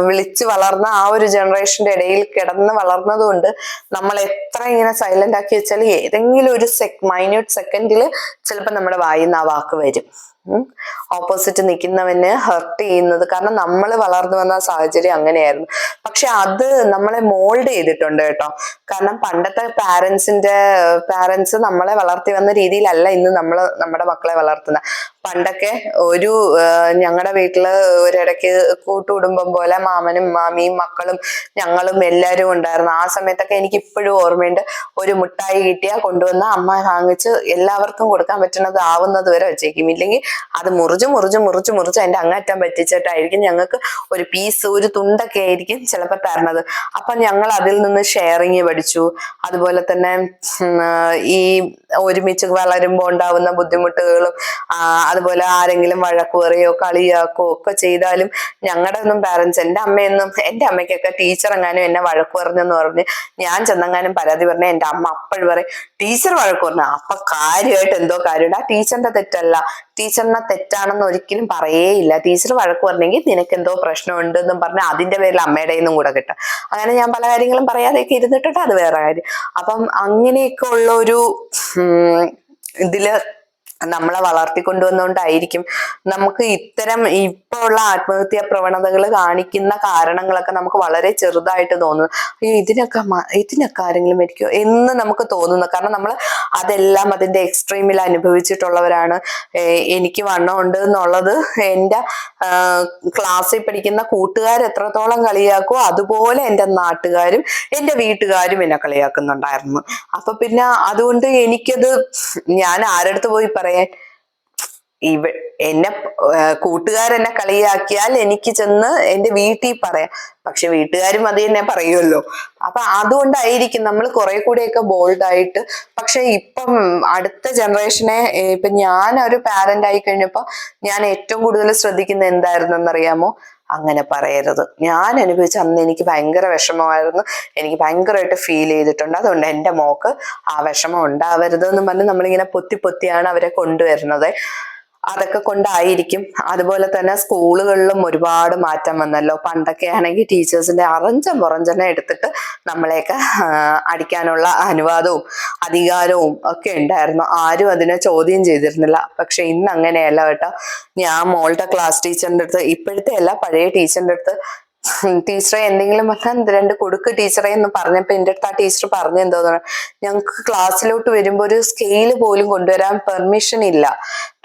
വിളിച്ചു വളർന്ന ആ ഒരു ജനറേഷന്റെ ഇടയിൽ കിടന്ന് വളർന്നത് കൊണ്ട് നമ്മൾ എത്ര ഇങ്ങനെ സൈലന്റ് ആക്കി വെച്ചാൽ ഏതെങ്കിലും ഒരു സെക് മൈന്യൂട്ട് സെക്കൻഡിൽ ചിലപ്പോൾ നമ്മുടെ വായിൽ നിന്ന് ആ വാക്ക് വരും. ഓപ്പോസിറ്റ് നിൽക്കുന്നവന് ഹെർട്ട് ചെയ്യുന്നത്. കാരണം നമ്മൾ വളർന്നു വന്ന സാഹചര്യം അങ്ങനെയായിരുന്നു. പക്ഷെ അത് നമ്മളെ മോൾഡ് ചെയ്തിട്ടുണ്ട് കേട്ടോ. കാരണം പണ്ടത്തെ പാരൻസിന്റെ പാരൻസ് നമ്മളെ വളർത്തി വന്ന രീതിയിലല്ല ഇന്ന് നമ്മൾ നമ്മുടെ മക്കളെ വളർത്തുന്നത് പണ്ടൊക്കെ ഒരു ഞങ്ങളുടെ വീട്ടിൽ ഒരിടയ്ക്ക് കൂട്ടുകുടുംബം പോലെ മാമനും മാമിയും മക്കളും ഞങ്ങളും എല്ലാവരും ഉണ്ടായിരുന്നു. ആ സമയത്തൊക്കെ എനിക്ക് ഇപ്പോഴും ഓർമ്മയുണ്ട്. ഒരു മുട്ടായി കിട്ടിയാൽ കൊണ്ടുവന്ന അമ്മ വാങ്ങിച്ച് എല്ലാവർക്കും കൊടുക്കാൻ പറ്റുന്നത് ആവുന്നത് വരെ വെച്ചേക്കും. ഇല്ലെങ്കിൽ അത് മുറിച്ച് മുറിച്ച് മുറിച്ച് മുറിച്ച് അതിന്റെ അങ്ങറ്റം പറ്റിച്ചിട്ടായിരിക്കും ഞങ്ങൾക്ക് ഒരു പീസ് ഒരു തുണ്ടൊക്കെ ആയിരിക്കും ചിലപ്പോൾ തരണത്. അപ്പൊ ഞങ്ങൾ അതിൽ നിന്ന് ഷെയറിങ് പഠിച്ചു. അതുപോലെ തന്നെ ഈ ഒരുമിച്ച് വളരുമ്പോൾ ഉണ്ടാവുന്ന ബുദ്ധിമുട്ടുകളും അതുപോലെ ആരെങ്കിലും വഴക്ക് പറയോ കളിയാക്കോ ഒക്കെ ചെയ്താലും ഞങ്ങളുടെ ഒന്നും പാരന്റ്സ് എന്റെ അമ്മയൊന്നും എന്റെ അമ്മയ്ക്കൊക്കെ ടീച്ചർ എങ്ങാനും എന്നെ വഴക്ക് പറഞ്ഞെന്ന് പറഞ്ഞ് ഞാൻ ചെന്നെങ്ങാനും പരാതി പറഞ്ഞ എന്റെ അമ്മ അപ്പോഴും പറയും ടീച്ചർ വഴക്ക് പറഞ്ഞു അപ്പൊ കാര്യമായിട്ട് എന്തോ കാര്യമുണ്ട് ആ ടീച്ചറിന്റെ തെറ്റല്ല ടീച്ചറിനെ തെറ്റാണെന്ന് ഒരിക്കലും പറയേയില്ല ടീച്ചർ വഴക്ക് പറഞ്ഞെങ്കിൽ നിനക്ക് എന്തോ പ്രശ്നമുണ്ട് എന്നും പറഞ്ഞ് അതിന്റെ പേരിൽ അമ്മയുടെ നിന്നും കൂടെ കിട്ടും. അങ്ങനെ ഞാൻ പല കാര്യങ്ങളും പറയാതെയൊക്കെ ഇരുന്നിട്ടുണ്ട് അത് വേറെ കാര്യം. അപ്പം അങ്ങനെയൊക്കെ ഉള്ള ഒരു ഇതിൽ നമ്മളെ വളർത്തിക്കൊണ്ടുവന്നുകൊണ്ടായിരിക്കും നമുക്ക് ഇത്തരം ഇപ്പൊ ഉള്ള ആത്മഹത്യാ പ്രവണതകൾ കാണിക്കുന്ന കാരണങ്ങളൊക്കെ നമുക്ക് വളരെ ചെറുതായിട്ട് തോന്നുന്നു. അയ്യോ ഇതിനൊക്കെ ഇതിനൊക്കെ ആരെങ്കിലും മരിക്കുമോ എന്ന് നമുക്ക് തോന്നുന്നു. കാരണം നമ്മൾ അതെല്ലാം അതിന്റെ എക്സ്ട്രീമിൽ അനുഭവിച്ചിട്ടുള്ളവരാണ്. എനിക്ക് വണ്ണമുണ്ട് എന്നുള്ളത് എന്റെ ക്ലാസ്സിൽ പഠിക്കുന്ന കൂട്ടുകാർ എത്രത്തോളം കളിയാക്കുമോ അതുപോലെ എന്റെ നാട്ടുകാരും എന്റെ വീട്ടുകാരും എന്നെ കളിയാക്കുന്നുണ്ടായിരുന്നു. അപ്പൊ പിന്നെ അതുകൊണ്ട് എനിക്കത് ഞാൻ ആരടുത്ത് പോയി പറയാൻ ഇവ എന്നെ കൂട്ടുകാരെന്നെ കളിയാക്കിയാൽ എനിക്ക് ചെന്ന് എന്റെ വീട്ടിൽ പറയാം. പക്ഷെ വീട്ടുകാരും അത് തന്നെ പറയുമല്ലോ അപ്പൊ അതുകൊണ്ടായിരിക്കും നമ്മൾ കുറെ കൂടെയൊക്കെ ബോൾഡായിട്ട് പക്ഷെ ഇപ്പം അടുത്ത ജനറേഷനെ ഇപ്പൊ ഞാൻ ഒരു പാരന്റ് ആയി കഴിഞ്ഞപ്പോൾ ഞാൻ ഏറ്റവും കൂടുതൽ ശ്രദ്ധിക്കുന്ന എന്തായിരുന്നെന്നറിയാമോ? അങ്ങനെ പറയരുത്. ഞാൻ അനുഭവിച്ച അന്ന് എനിക്ക് ഭയങ്കര വിഷമമായിരുന്നു. എനിക്ക് ഭയങ്കരമായിട്ട് ഫീൽ ചെയ്തിട്ടുണ്ട്. അതുകൊണ്ട് എന്റെ മോക്ക് ആ വിഷമം ഉണ്ടാവരുത് എന്ന് പറഞ്ഞ് നമ്മളിങ്ങനെ പൊത്തി പൊത്തിയാണ് അവരെ കൊണ്ടുവരുന്നത്. അതൊക്കെ കൊണ്ടായിരിക്കും. അതുപോലെ തന്നെ സ്കൂളുകളിലും ഒരുപാട് മാറ്റം വന്നല്ലോ. പണ്ടൊക്കെ ആണെങ്കിൽ ടീച്ചേഴ്സിന്റെ അറഞ്ചം പുറഞ്ചനെ എടുത്തിട്ട് നമ്മളെയൊക്കെ അടിക്കാനുള്ള അനുവാദവും അധികാരവും ഒക്കെ ഉണ്ടായിരുന്നു. ആരും അതിനെ ചോദ്യം ചെയ്തിരുന്നില്ല. പക്ഷെ ഇന്ന് അങ്ങനെയല്ല കേട്ടോ. ഞാൻ മോളുടെ ക്ലാസ് ടീച്ചറിന്റെ അടുത്ത് ഇപ്പോഴത്തെ അല്ല പഴയ ടീച്ചറിന്റെ അടുത്ത് ടീച്ചറെ എന്തെങ്കിലും പറഞ്ഞാൽ രണ്ട് കൊടുക്ക് ടീച്ചറെ എന്ന് പറഞ്ഞപ്പോ എന്റെ അടുത്ത് ആ ടീച്ചർ പറഞ്ഞു എന്തോന്നാണ് ഞങ്ങൾക്ക് ക്ലാസ്സിലോട്ട് വരുമ്പോൾ ഒരു സ്കെയിൽ പോലും കൊണ്ടുവരാൻ പെർമിഷൻ ഇല്ല.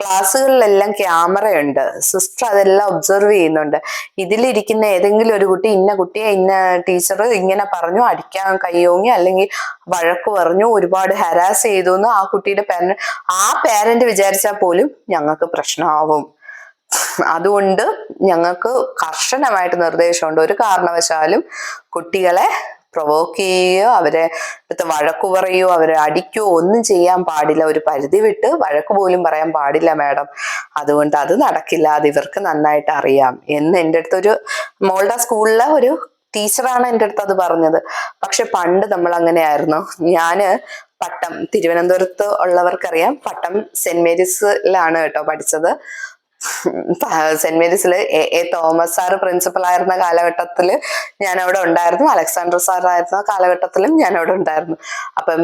ക്ലാസ്സുകളിലെല്ലാം ക്യാമറയുണ്ട് സിസ്റ്റർ അതെല്ലാം ഒബ്സർവ് ചെയ്യുന്നുണ്ട്. ഇതിലിരിക്കുന്ന ഏതെങ്കിലും ഒരു കുട്ടി ഇന്ന കുട്ടിയെ ഇന്ന ടീച്ചർ ഇങ്ങനെ പറഞ്ഞു അടിക്കാൻ കയ്യോങ്ങി അല്ലെങ്കിൽ വഴക്ക് പറഞ്ഞു ഒരുപാട് ഹരാസ് ചെയ്തു എന്ന് ആ കുട്ടിയുടെ പേരന്റ് ആ പേരന്റ് വിചാരിച്ചാൽ പോലും ഞങ്ങൾക്ക് പ്രശ്നമാവും. അതുകൊണ്ട് ഞങ്ങൾക്ക് കർശനമായിട്ട് നിർദ്ദേശമുണ്ട്. ഒരു കാരണവശാലും കുട്ടികളെ പ്രൊവോക്ക് ചെയ്യുകയോ അവരെ അടുത്ത് വഴക്കു പറയുകയോ അവരെ അടിക്കുകയോ ഒന്നും ചെയ്യാൻ പാടില്ല. ഒരു പരിധി വിട്ട് വഴക്ക് പോലും പറയാൻ പാടില്ല മാഡം. അതുകൊണ്ട് അത് നടക്കില്ല. അത് ഇവർക്ക് നന്നായിട്ട് അറിയാം എന്ന് എന്റെ അടുത്തൊരു മോളുടെ സ്കൂളിലെ ഒരു ടീച്ചറാണ് എന്റെ അടുത്ത് അത് പറഞ്ഞത്. പക്ഷെ പണ്ട് നമ്മൾ അങ്ങനെയായിരുന്നു. ഞാൻ പട്ടം തിരുവനന്തപുരത്ത് ഉള്ളവർക്കറിയാം പട്ടം സെന്റ് മേരീസിലാണ് കേട്ടോ പഠിച്ചത്. സെന്റ് മേരീസിൽ A A Thomas sir principal ആയിരുന്ന കാലഘട്ടത്തിൽ ഞാൻ അവിടെ ഉണ്ടായിരുന്നു. അലക്സാണ്ടർ സാർ ആയിരുന്ന കാലഘട്ടത്തിലും ഞാൻ അവിടെ ഉണ്ടായിരുന്നു. അപ്പം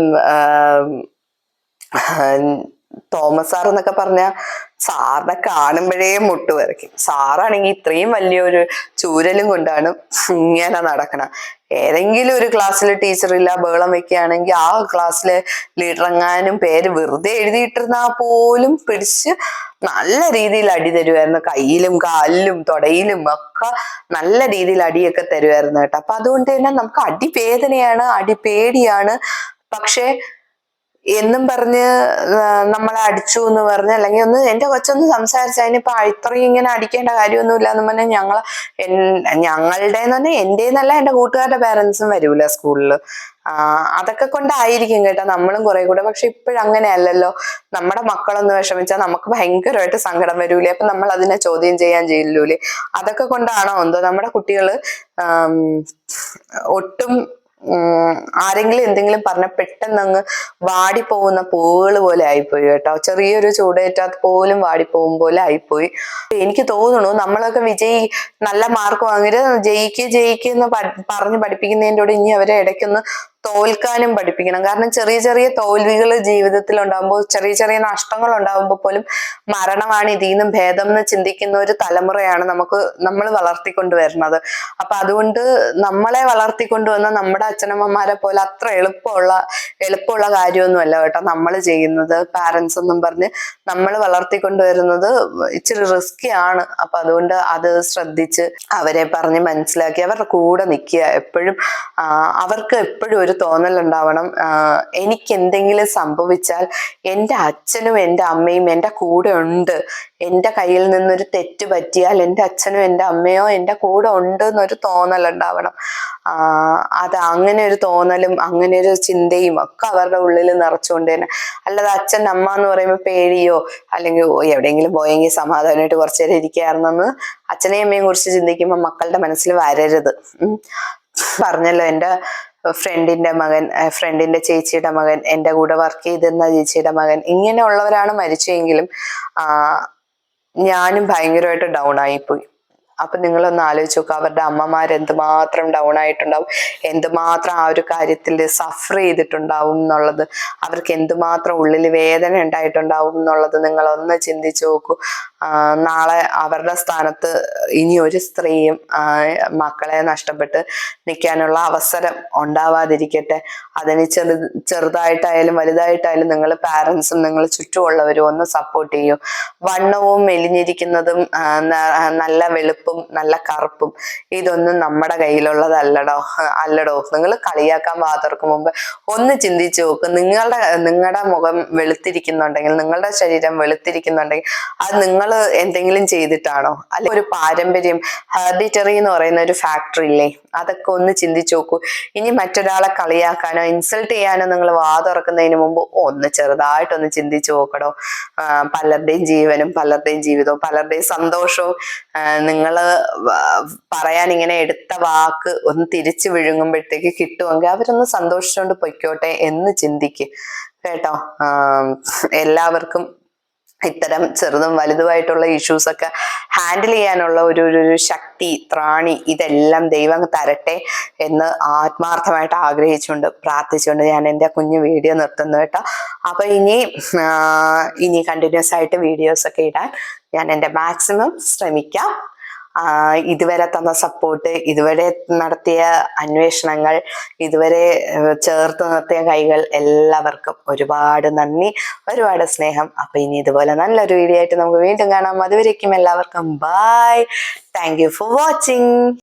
തോമസ് സാർ എന്നൊക്കെ പറഞ്ഞ സാറിനെ കാണുമ്പോഴേ മുട്ട് വരയ്ക്കും. സാറാണെങ്കിൽ ഇത്രയും വലിയൊരു ചൂരലും കൊണ്ടാണ് ഇങ്ങനെ നടക്കണം. ഏതെങ്കിലും ഒരു ക്ലാസ്സിൽ ടീച്ചറില്ല ബഹളം വെക്കുകയാണെങ്കിൽ ആ ക്ലാസ്സിലെ ലീഡറെങ്ങാനും പേര് വെറുതെ എഴുതിയിട്ടിരുന്നാ പോലും പിടിച്ച് നല്ല രീതിയിൽ അടി തരുമായിരുന്നു കയ്യിലും കാലിലും തൊടയിലും ഒക്കെ നല്ല രീതിയിൽ അടിയൊക്കെ തരുമായിരുന്നു കേട്ടോ. അപ്പൊ അതുകൊണ്ട് തന്നെ നമുക്ക് അടി വേദനയാണ് അടി പേടിയാണ് പക്ഷേ എന്നും പറഞ്ഞ് നമ്മളെ അടിച്ചു എന്ന് പറഞ്ഞ് അല്ലെങ്കിൽ ഒന്ന് എന്റെ കൊച്ചൊന്ന് സംസാരിച്ച അതിനിപ്പോ ഇത്രയും ഇങ്ങനെ അടിക്കേണ്ട കാര്യമൊന്നുമില്ല എന്ന് പറഞ്ഞാൽ ഞങ്ങൾ ഞങ്ങളുടെ എന്ന് പറഞ്ഞാൽ എന്റെ എന്നല്ല എന്റെ കൂട്ടുകാരുടെ പേരൻസും വരൂല സ്കൂളിൽ അതൊക്കെ കൊണ്ടായിരിക്കും കേട്ടോ നമ്മളും കുറെ കൂടെ. പക്ഷെ ഇപ്പോഴങ്ങനെയല്ലല്ലോ. നമ്മുടെ മക്കളൊന്ന് വിഷമിച്ചാൽ നമുക്ക് ഭയങ്കരമായിട്ട് സങ്കടം വരൂലേ. അപ്പൊ നമ്മൾ അതിനെ ചോദ്യം ചെയ്യാൻ ചെയ്യില്ലൂലേ അതൊക്കെ കൊണ്ടാണോ എന്തോ നമ്മുടെ കുട്ടികൾ ഒട്ടും ആരെങ്കിലും എന്തെങ്കിലും പറഞ്ഞ പെട്ടെന്ന് അങ്ങ് വാടിപ്പോകുന്ന പൂവുകൾ പോലെ ആയിപ്പോയി കേട്ടോ. ചെറിയൊരു ചൂടേറ്റാത്ത പോലും വാടിപ്പോകും പോലെ ആയിപ്പോയി. എനിക്ക് തോന്നുന്നു നമ്മളൊക്കെ വിജയി നല്ല മാർക്ക് വാങ്ങിയത് ജയിക്ക് ജയിക്ക് എന്ന് പറഞ്ഞ് പഠിപ്പിക്കുന്നതിന്റെ കൂടെ ഇനി അവരെ ഇടയ്ക്കൊന്ന് തോൽക്കാനും പഠിപ്പിക്കണം. കാരണം ചെറിയ ചെറിയ തോൽവികൾ ജീവിതത്തിൽ ഉണ്ടാകുമ്പോൾ ചെറിയ ചെറിയ നഷ്ടങ്ങൾ ഉണ്ടാകുമ്പോൾ പോലും മരണമാണ് ഇതിൽ നിന്നും ഭേദം എന്ന് ചിന്തിക്കുന്ന ഒരു തലമുറയാണ് നമുക്ക് നമ്മൾ വളർത്തിക്കൊണ്ട് വരുന്നത്. അപ്പൊ അതുകൊണ്ട് നമ്മളെ വളർത്തിക്കൊണ്ടുവന്ന നമ്മുടെ അച്ഛനമ്മമാരെ പോലെ അത്ര എളുപ്പമുള്ള എളുപ്പമുള്ള കാര്യമൊന്നുമല്ല കേട്ടോ നമ്മൾ ചെയ്യുന്നത്. പാരൻസ് എന്നും പറഞ്ഞ് നമ്മൾ വളർത്തിക്കൊണ്ടുവരുന്നത് ഇച്ചിരി റിസ്കി ആണ്. അപ്പൊ അതുകൊണ്ട് അത് ശ്രദ്ധിച്ച് അവരെ പറഞ്ഞ് മനസ്സിലാക്കി അവരുടെ കൂടെ നിൽക്കുക എപ്പോഴും അവർക്ക് എപ്പോഴും ഒരു തോന്നൽ ഉണ്ടാവണം എനിക്ക് എന്തെങ്കിലും സംഭവിച്ചാൽ എന്റെ അച്ഛനും എന്റെ അമ്മയും എന്റെ കൂടെ ഉണ്ട്. എന്റെ കയ്യിൽ നിന്നൊരു തെറ്റ് പറ്റിയാൽ എന്റെ അച്ഛനും എന്റെ അമ്മയോ എന്റെ കൂടെ ഉണ്ട് എന്നൊരു ആ, അത് അങ്ങനെ ഒരു തോന്നലും അങ്ങനെ ഒരു ചിന്തയും ഒക്കെ അവരുടെ ഉള്ളിൽ നിറച്ചുകൊണ്ട് തന്നെ. അല്ലാതെ അച്ഛൻ അമ്മ എന്ന് പറയുമ്പോൾ പേടിയോ? അല്ലെങ്കിൽ എവിടെയെങ്കിലും പോയെങ്കിൽ സമാധാനമായിട്ട് കുറച്ചു നേരം ഇരിക്കാറുണ്ടെന്ന് അച്ഛനെയും അമ്മയും കുറിച്ച് ചിന്തിക്കുമ്പോൾ മക്കളുടെ മനസ്സിൽ വരരുത്. പറഞ്ഞല്ലോ എന്റെ ഫ്രണ്ടിന്റെ മകൻ ഫ്രണ്ടിന്റെ ചേച്ചിയുടെ മകൻ എന്റെ കൂടെ വർക്ക് ചെയ്തിരുന്ന ചേച്ചിയുടെ മകൻ ഇങ്ങനെയുള്ളവരാണ് മരിച്ചെങ്കിലും ഞാനും ഭയങ്കരമായിട്ട് ഡൗൺ ആയിപ്പോയി. അപ്പൊ നിങ്ങളൊന്ന് ആലോചിച്ച് നോക്കുക അവരുടെ അമ്മമാർ എന്തുമാത്രം ഡൗൺ ആയിട്ടുണ്ടാവും എന്തുമാത്രം ആ ഒരു കാര്യത്തിൽ സഫർ ചെയ്തിട്ടുണ്ടാവും എന്നുള്ളത് അവർക്ക് എന്തുമാത്രം ഉള്ളിൽ വേദന ഉണ്ടായിട്ടുണ്ടാവും എന്നുള്ളത് നിങ്ങളൊന്ന് ചിന്തിച്ചു നോക്കൂ. നാളെ അവരുടെ സ്ഥാനത്ത് ഇനി ഒരു സ്ത്രീയും മക്കളെ നഷ്ടപ്പെട്ട് നിൽക്കാനുള്ള അവസരം ഉണ്ടാവാതിരിക്കട്ടെ. അതിന് ചെറു ചെറുതായിട്ടായാലും വലുതായിട്ടായാലും നിങ്ങൾ പാരൻസും നിങ്ങൾ ചുറ്റുമുള്ളവരും ഒന്ന് സപ്പോർട്ട് ചെയ്യൂ. വണ്ണവും മെലിഞ്ഞിരിക്കുന്നതും നല്ല വെളുപ്പും നല്ല കറുപ്പും ഇതൊന്നും നമ്മുടെ കയ്യിലുള്ളതല്ലടോ അല്ലടോ. നിങ്ങൾ കളിയാക്കാൻ വാതർക്കും മുമ്പ് ഒന്ന് ചിന്തിച്ചു നോക്ക്. നിങ്ങളുടെ നിങ്ങളുടെ മുഖം വെളുത്തിരിക്കുന്നുണ്ടെങ്കിൽ നിങ്ങളുടെ ശരീരം വെളുത്തിരിക്കുന്നുണ്ടെങ്കിൽ അത് നിങ്ങൾ എന്തെങ്കിലും ചെയ്തിട്ടാണോ? അല്ലെ ഒരു പാരമ്പര്യം ഹാബിറ്ററി എന്ന് പറയുന്ന ഒരു ഫാക്ടറി ഇല്ലേ? അതൊക്കെ ഒന്ന് ചിന്തിച്ചു നോക്കൂ. ഇനി മറ്റൊരാളെ കളിയാക്കാനോ ഇൻസൾട്ട് ചെയ്യാനോ നിങ്ങൾ വാതുറക്കുന്നതിന് മുമ്പ് ഒന്ന് ചെറുതായിട്ടൊന്ന് ചിന്തിച്ചു നോക്കടോ. ആ, പലരുടെയും ജീവനും പലരുടെയും ജീവിതവും പലരുടെയും സന്തോഷവും നിങ്ങൾ പറയാൻ ഇങ്ങനെ എടുത്ത വാക്ക് ഒന്ന് തിരിച്ചു വിഴുങ്ങുമ്പോഴത്തേക്ക് കിട്ടുമെങ്കിൽ അവരൊന്ന് സന്തോഷിച്ചുകൊണ്ട് പൊയ്ക്കോട്ടെ എന്ന് ചിന്തിക്ക്. കേട്ടോ? എല്ലാവർക്കും ഇത്തരം ചെറുതും വലുതുമായിട്ടുള്ള ഇഷ്യൂസ് ഒക്കെ ഹാൻഡിൽ ചെയ്യാനുള്ള ഒരു ഒരു ശക്തി ത്രാണി ഇതെല്ലാം ദൈവം തരട്ടെ എന്ന് ആത്മാർത്ഥമായിട്ട് ആഗ്രഹിച്ചുകൊണ്ട് പ്രാർത്ഥിച്ചുകൊണ്ട് ഞാൻ എന്റെ കുഞ്ഞു വീഡിയോ നിർത്തുന്നു കേട്ടോ. അപ്പൊ ഇനി ഇനി കണ്ടിന്യൂസ് ആയിട്ട് വീഡിയോസ് ഒക്കെ ഇടാൻ ഞാൻ എന്റെ മാക്സിമം ശ്രമിക്കാം. ഇതുവരെ തന്ന സപ്പോർട്ട് ഇതുവരെ നടത്തിയ അന്വേഷണങ്ങൾ ഇതുവരെ ചേർത്ത് നിർത്തിയ കൈകൾ എല്ലാവർക്കും ഒരുപാട് നന്ദി ഒരുപാട് സ്നേഹം. അപ്പൊ ഇനി ഇതുപോലെ നല്ലൊരു വീഡിയോ ആയിട്ട് നമുക്ക് വീണ്ടും കാണാം. അതുവരേക്കും എല്ലാവർക്കും ബൈ താങ്ക് ഫോർ വാച്ചിങ്